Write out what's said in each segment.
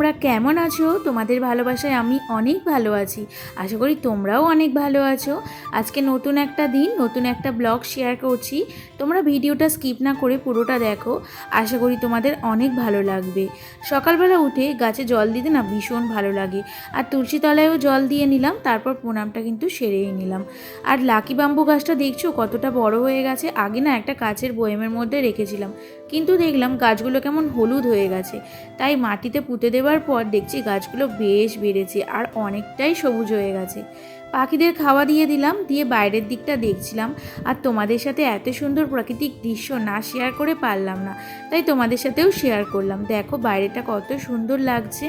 তোমরা কেমন আছো? তোমাদের ভালোবাসায় আমি অনেক ভালো আছি। আশা করি তোমরাও অনেক ভালো আছো। আজকে নতুন একটা দিন, নতুন একটা ব্লগ শেয়ার করছি। তোমরা ভিডিওটা স্কিপ না করে পুরোটা দেখো। আশা করি তোমাদের অনেক ভালো লাগবে। সকালবেলা উঠে গাছে জল দিতে না ভীষণ ভালো লাগে। আর তুলসী তলায়ও জল দিয়ে নিলাম, তারপর প্রণামটা কিন্তু সেরেই নিলাম। আর লাকি বাম্বু গাছটা দেখছ কতটা বড় হয়ে গেছে? আগে না একটা কাচের বয়েমের মধ্যে রেখেছিলাম। কিন্তু দেখলাম গাছগুলো কেমন হলুদ হয়ে গেছে। তাই মাটিতে পুঁতে দেওয়ার পর দেখছি গাছগুলো বেশ বেড়েছে আর অনেকটাই সবুজ হয়ে গেছে। পাখিদের খাওয়া দিয়ে দিলাম, দিয়ে বাইরের দিকটা দেখছিলাম আর তোমাদের সাথে এত সুন্দর প্রাকৃতিক দৃশ্য না শেয়ার করে পারলাম না। তাই তোমাদের সাথেও শেয়ার করলাম। দেখো বাইরেটা কত সুন্দর লাগছে।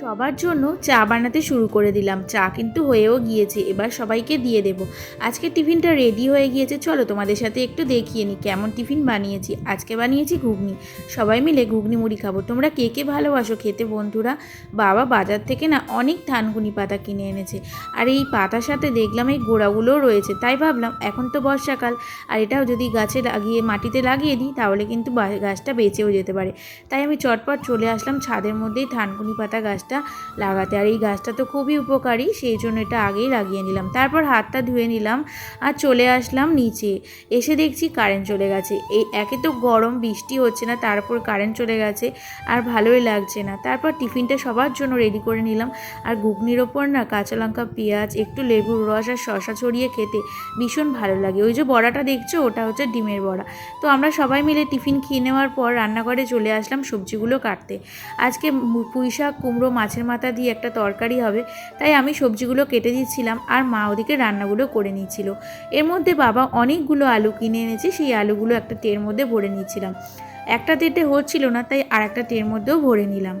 সবার জন্য চা বানাতে শুরু করে দিলাম। চা কিন্তু হয়েও গিয়েছে, এবার সবাইকে দিয়ে দেব। আজকে টিফিনটা রেডি হয়ে গিয়েছে। চলো তোমাদের সাথে একটু দেখিয়ে নিই কেমন টিফিন বানিয়েছি। আজকে বানিয়েছি ঘুগনি। সবাই মিলে ঘুগনি মুড়ি খাব। তোমরা কে কে ভালোবাসো খেতে বন্ধুরা? বাবা বাজার থেকে না অনেক থানকুনি পাতা কিনে এনেছে। আর এই পাতার সাথে দেখলাম এই গোড়াগুলোও রয়েছে। তাই ভাবলাম, এখন তো বর্ষাকাল। আর এটাও যদি গাছে লাগিয়ে, মাটিতে লাগিয়ে দিই, তাহলে কিন্তু গাছটা বেঁচেও যেতে পারে। তাই আমি চটপট চলে আসলাম ছাদের মধ্যেই থানকুনি পাতা গাছটা লাগাতে। আর এই গাছটা তো খুবই উপকারী, সেই জন্য এটা আগেই লাগিয়ে নিলাম। তারপর হাতটা ধুয়ে নিলাম আর চলে আসলাম নিচে। এসে দেখছি কারেন্ট চলে গেছে। এই একে তো গরম, বৃষ্টি হচ্ছে না, তারপর কারেন্ট চলে গেছে আর ভালোই লাগছে না। তারপর টিফিনটা সবার জন্য রেডি করে নিলাম। আর ঘুগনির ওপর না কাঁচা লঙ্কা, পেঁয়াজ, একটু লেবুর রস আর শশা ছড়িয়ে খেতে ভীষণ ভালো লাগে। ওই যে বড়াটা দেখছ, ওটা হচ্ছে ডিমের বড়া। তো আমরা সবাই মিলে টিফিন খেয়ে নেওয়ার পর রান্নাঘরে চলে আসলাম সবজিগুলো কাটতে। আজকে পুঁই শাক কুমড়ো মাছের মাথা দিয়ে একটা তরকারি হবে, তাই আমি সবজিগুলো কেটে দিচ্ছিলাম আর মা ওদিকে রান্নাগুলো করে নিচ্ছিল। এর মধ্যে বাবা অনেকগুলো আলু কিনে এনেছে, সেই আলুগুলো একটা টের মধ্যে ভরে নিয়েছিলাম একটা তেটে হচ্ছিল না, তাই আর একটা টের মধ্যেও ভরে নিলাম।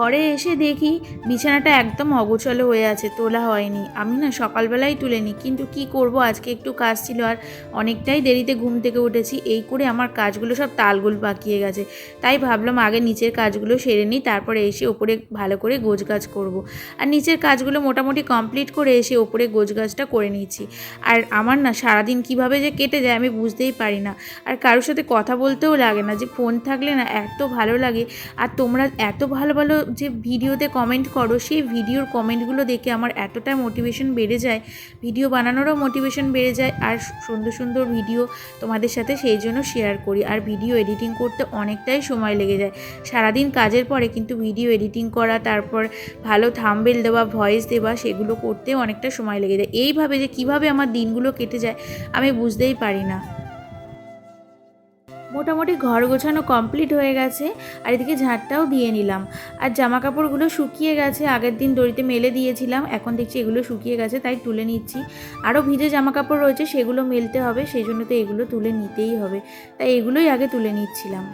ঘরে এসে দেখি বিছানাটা একদম অগোছালো হয়ে আছে, তোলা হয়নি। আমি না সকালবেলাই তুলে নিই কিন্তু কি করব? আজকে একটু কাজ ছিল আর অনেকটাই দেরিতে ঘুম থেকে উঠেছি। এই করে আমার কাজগুলো সব তালগোল পাকিয়ে গেছে। তাই ভাবলাম আগে নিচের কাজগুলো সেরে নিই, তারপরে এসে ওপরে ভালো করে গোছ গাছ করব। আর নিচের কাজগুলো মোটামুটি কমপ্লিট করে এসে ওপরে গোছ গাছটা করে নিয়েছি আর আমার না সারাদিন কীভাবে যে কেটে যায় আমি বুঝতেই পারি না। আর কারোর সাথে কথা বলতেও লাগে না, যে ফোন থাকলে না এত ভালো লাগে। আর তোমরা এত ভালো ভালো যে ভিডিওতে কমেন্ট করো, সেই ভিডিওর কমেন্টগুলো দেখে আমার এতটা মোটিভেশন বেড়ে যায়। ভিডিও বানানোরও মোটিভেশন বেড়ে যায় আর সুন্দর সুন্দর ভিডিও তোমাদের সাথে সেই জন্য শেয়ার করি। আর ভিডিও এডিটিং করতে অনেকটাই সময় লেগে যায়। সারাদিন কাজের পরে কিন্তু ভিডিও এডিটিং করা, তারপর ভালো থাম্বেল দেওয়া ভয়েস দেওয়া, সেগুলো করতে অনেকটা সময় লেগে যায়। এইভাবে যে কীভাবে আমার দিনগুলো কেটে যায়, আমি বুঝতেই পারি না। মোটামুটি ঘর গোছানো কমপ্লিট হয়ে গেছে, আর এদিকে ঝাঁটটাও দিয়ে নিলাম। আর জামা কাপড়গুলো শুকিয়ে গেছে, আগের দিন দড়িতে মেলে দিয়েছিলাম, এখন দেখছি এগুলো শুকিয়ে গেছে, তাই তুলে নিচ্ছি। আরও ভিজে জামা কাপড় রয়েছে, সেগুলো মেলতে হবে, সেই জন্য তো এগুলো তুলে নিতেই হবে। তাই এগুলোই আগে তুলে নিচ্ছিলাম।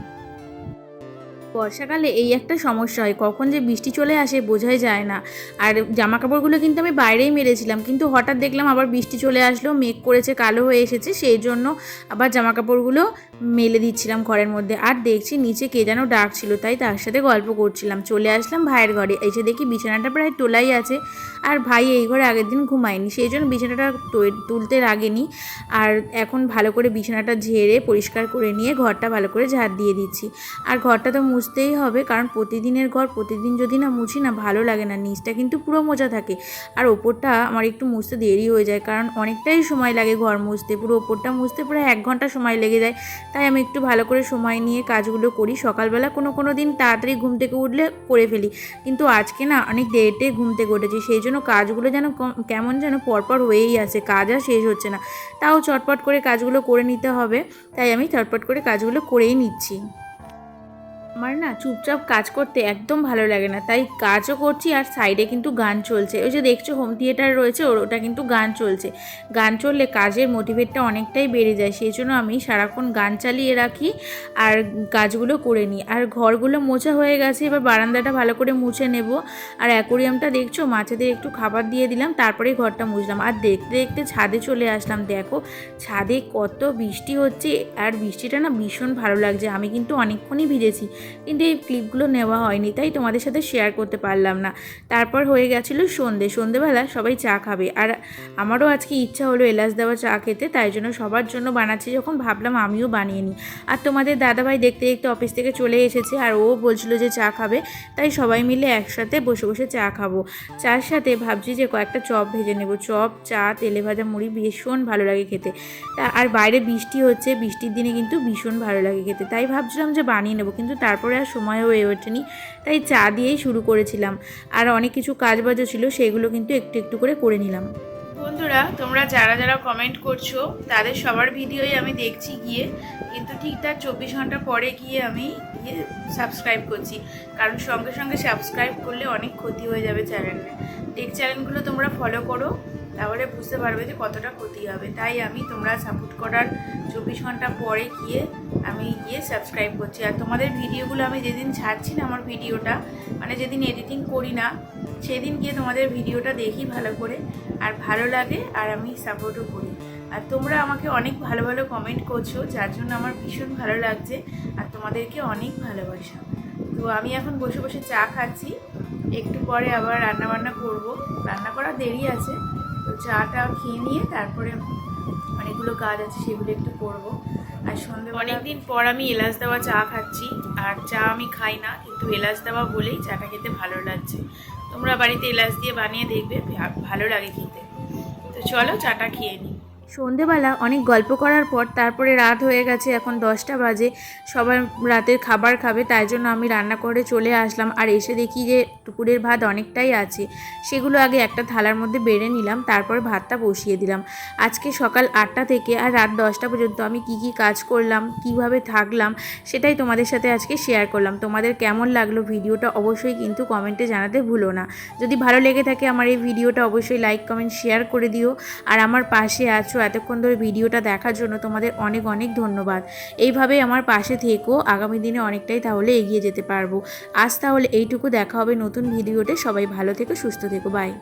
বর্ষাকালে এই একটা সমস্যা হয়। কখন যে বৃষ্টি চলে আসে বোঝাই যায় না। আর জামা কাপড়গুলো কিন্তু আমি বাইরেই মেরেছিলাম। কিন্তু হঠাৎ দেখলাম আবার বৃষ্টি চলে আসলো, মেঘ করেছে, কালো হয়ে এসেছে, সেই জন্য আবার জামা কাপড়গুলো মেলে দিচ্ছিলাম ঘরের মধ্যে। আর দেখছি নিচে কে যেন ডাক ছিল তাই তার সাথে গল্প করছিলাম। চলে আসলাম ভাইয়ের ঘরে। এসে দেখি বিছানাটা প্রায় তোলাই আছে। আর ভাই এই ঘরে আগের দিন ঘুমায়নি। সেই জন্য বিছানাটা তুলতে লাগেনি আর এখন ভালো করে বিছানাটা ঝেড়ে পরিষ্কার করে নিয়ে ঘরটা ভালো করে ঝাড় দিয়ে দিচ্ছি। আর ঘরটা তো মুছতেই হবে, কারণ প্রতিদিনের ঘর প্রতিদিন যদি না মুছি না ভালো লাগে না, নিচটা কিন্তু পুরো মোজা থাকে। আর ওপরটা আমার একটু মুছতে দেরি হয়ে যায়, কারণ অনেকটাই সময় লাগে ঘর মুছতে। পুরো ওপরটা মুছতে প্রায় এক ঘণ্টা সময় লেগে যায়। তাই আমি একটু ভালো করে সময় নিয়ে কাজগুলো করি। সকালবেলা কোনো কোনো দিন তাড়াতাড়ি ঘুম থেকে উঠলে করে ফেলি। কিন্তু আজকে না অনেক দেরিতে ঘুম থেকে উঠেছি, সেই জন্য কাজগুলো যেন কম- কেমন যেন পরপর হয়েই আছে, কাজ আর শেষ হচ্ছে না। তাও চটপট করে কাজগুলো করে নিতে হবে, তাই আমি চটপট করে কাজগুলো করেই নিচ্ছি। আমার না চুপচাপ কাজ করতে একদম ভালো লাগে না। তাই কাজও করছি আর সাইডে কিন্তু গান চলছে। ওই যে দেখছ হোম থিয়েটার রয়েছে, ওর- ওটা কিন্তু গান চলছে। গান চললে কাজের মোটিভেটটা অনেকটাই বেড়ে যায়। সেই জন্য আমি সারাক্ষণ গান চালিয়ে রাখি আর কাজগুলো করে নিই। আর ঘরগুলো মোছা হয়ে গেছে, এবার বারান্দাটা ভালো করে মুছে নেব। আর অ্যাকোরিয়ামটা দেখছ? মাছেদের একটু খাবার দিয়ে দিলাম তারপরে ঘরটা মুছলাম। আর দেখতে দেখতে ছাদে চলে আসলাম। দেখো, ছাদে কত বৃষ্টি হচ্ছে। আর বৃষ্টিটা না ভীষণ ভালো লাগছে। আমি কিন্তু অনেকক্ষণই ভিজেছি। কিন্তু এই ক্লিপগুলো নেওয়া হয়নি, তাই তোমাদের সাথে শেয়ার করতে পারলাম না। তারপর হয়ে গেছিল সন্ধে, সন্ধেবেলা সবাই চা খাবে। আর আমারও আজকে ইচ্ছা হলো এলাচ দেওয়া চা খেতে, তাই জন্য সবার জন্য বানাচ্ছি, যখন ভাবলাম আমিও বানিয়ে নিই। আর তোমাদের দাদাভাই দেখতে দেখতে অফিস থেকে চলে এসেছে, আর ও বলছিল যে চা খাবে, তাই সবাই মিলে একসাথে বসে বসে চা খাব। চার সাথে ভাবছি যে কয়েকটা চপ ভেজে নেব, চপ, চা, তেলে ভাজা মুড়ি ভীষণ ভালো লাগে খেতে। তা আর বাইরে বৃষ্টি হচ্ছে, বৃষ্টির দিনে কিন্তু ভীষণ ভালো লাগে খেতে, তাই ভাবছিলাম যে বানিয়ে নেব, কিন্তু তারপরে আর সময় হয়ে ওঠেনি। তাই চা দিয়েই শুরু করেছিলাম। আর অনেক কিছু কাজ বাজও ছিল, সেগুলো কিন্তু একটু একটু করে করে নিলাম। বন্ধুরা, তোমরা যারা যারা কমেন্ট করছ, তাদের সবার ভিডিওই আমি দেখছি গিয়ে। কিন্তু ঠিক তার চব্বিশ ঘণ্টা পরে গিয়ে আমি গিয়ে সাবস্ক্রাইব করছি। কারণ সঙ্গে সঙ্গে সাবস্ক্রাইব করলে অনেক ক্ষতি হয়ে যাবে চ্যানেলে টেক চ্যানেলগুলো তোমরা ফলো করো, তাহলে বুঝতে পারবে যে কতটা ক্ষতি হবে। তাই আমি তোমরা সাপোর্ট করার চব্বিশ ঘণ্টা পরে গিয়ে আমি গিয়ে সাবস্ক্রাইব করছি। আর তোমাদের ভিডিওগুলো আমি যেদিন ছাড়ছি না আমার ভিডিওটা মানে যেদিন এডিটিং করি না, সেদিন গিয়ে তোমাদের ভিডিওটা দেখি ভালো করে, আর ভালো লাগে, আর আমি সাপোর্টও করি। আর তোমরা আমাকে অনেক ভালো ভালো কমেন্ট করছ, যার জন্য আমার ভীষণ ভালো লাগছে, আর তোমাদেরকে অনেক ভালোবাসা। তো আমি এখন বসে বসে চা খাচ্ছি, একটু পরে আবার রান্না বান্না করব। রান্না করা দেরি আছে, তো চাটা খেয়ে নিয়ে তারপরে অনেকগুলো কাজ আছে সেগুলো একটু করব। আর সন্ধ্যে অনেকদিন পর আমি এলাচ দেওয়া চা খাচ্ছি, আর চা আমি খাই না, কিন্তু এলাচ দেওয়া বলেই চাটা খেতে ভালো লাগছে। তোমরা বাড়িতে এলাচ দিয়ে বানিয়ে দেখবে ভালো লাগে খেতে। তো চলো চাটা খেয়ে নিই সন্ধেবেলা অনেক গল্প করার পর তারপরে রাত হয়ে গেছে, এখন দশটা বাজে। সবাই রাতের খাবার খাবে, তাই জন্য আমি রান্না করে চলে আসলাম। আর এসে দেখি যে দুপুরের ভাত অনেকটাই আছে। সেগুলো আগে একটা থালার মধ্যে বেড়ে নিলাম, তারপর ভাতটা বসিয়ে দিলাম। আজকে সকাল আটটা থেকে আর রাত দশটা পর্যন্ত আমি কি কি কাজ করলাম, কীভাবে থাকলাম, সেটাই তোমাদের সাথে আজকে শেয়ার করলাম। তোমাদের কেমন লাগল ভিডিওটা অবশ্যই কিন্তু কমেন্টে জানাতে ভুলো না। যদি ভালো লেগে থাকে আমার এই ভিডিওটা, অবশ্যই লাইক কমেন্ট শেয়ার করে দিও। আর আমার পাশে আছো এতক্ষণ ধরে ভিডিওটা দেখার জন্য তোমাদের অনেক অনেক ধন্যবাদ। এইভাবেই আমার পাশে থেকো, আগামী দিনে অনেকটাই তাহলে এগিয়ে যেতে পারব। আজ তাহলে এইটুকু, দেখা হবে নতুন ভিডিওতে। সবাই ভালো থেকো, সুস্থ থেকো বাই